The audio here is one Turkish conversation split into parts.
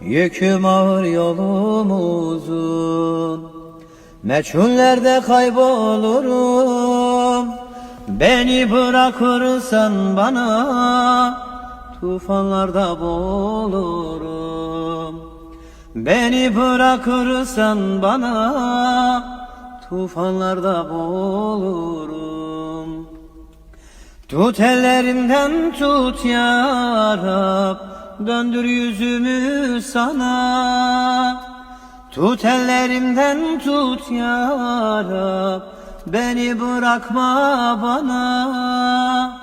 Yüküm ağır yolum uzun. Meçhullerde kaybolurum. Beni bırakırsan bana Tufanlarda boğulurum Beni bırakırsan bana Tufanlarda boğulurum Tut ellerimden tut ya Döndür yüzümü sana. Tut ellerimden tut ya Rab. Beni bırakma bana.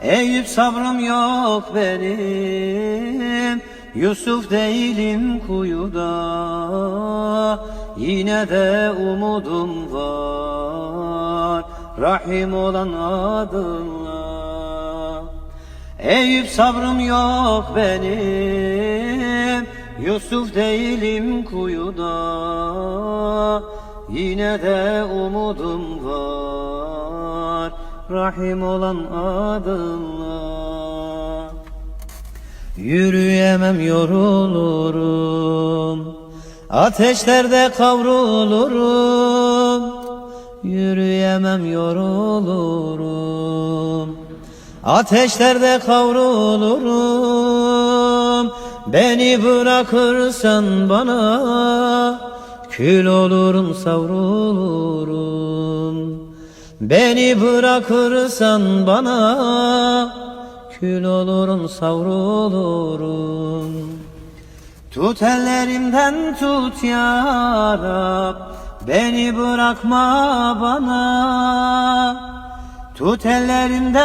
Eyüp sabrım yok benim. Yusuf değilim kuyuda. Yine de umudum var. Rahim olan adınla Eyüp sabrım yok benim Yusuf değilim kuyuda. Yine de umudum var Rahim olan adınla. Yürüyemem yorulurum Ateşlerde kavrulurum. Yürüyemem yorulurum Ateşlerde kavrulurum. Beni bırakırsan bana Kül olurum savrulurum. Beni bırakırsan bana Kül olurum savrulurum. Tut ellerimden tut ya Rab Beni bırakma bana. Tut ellerimden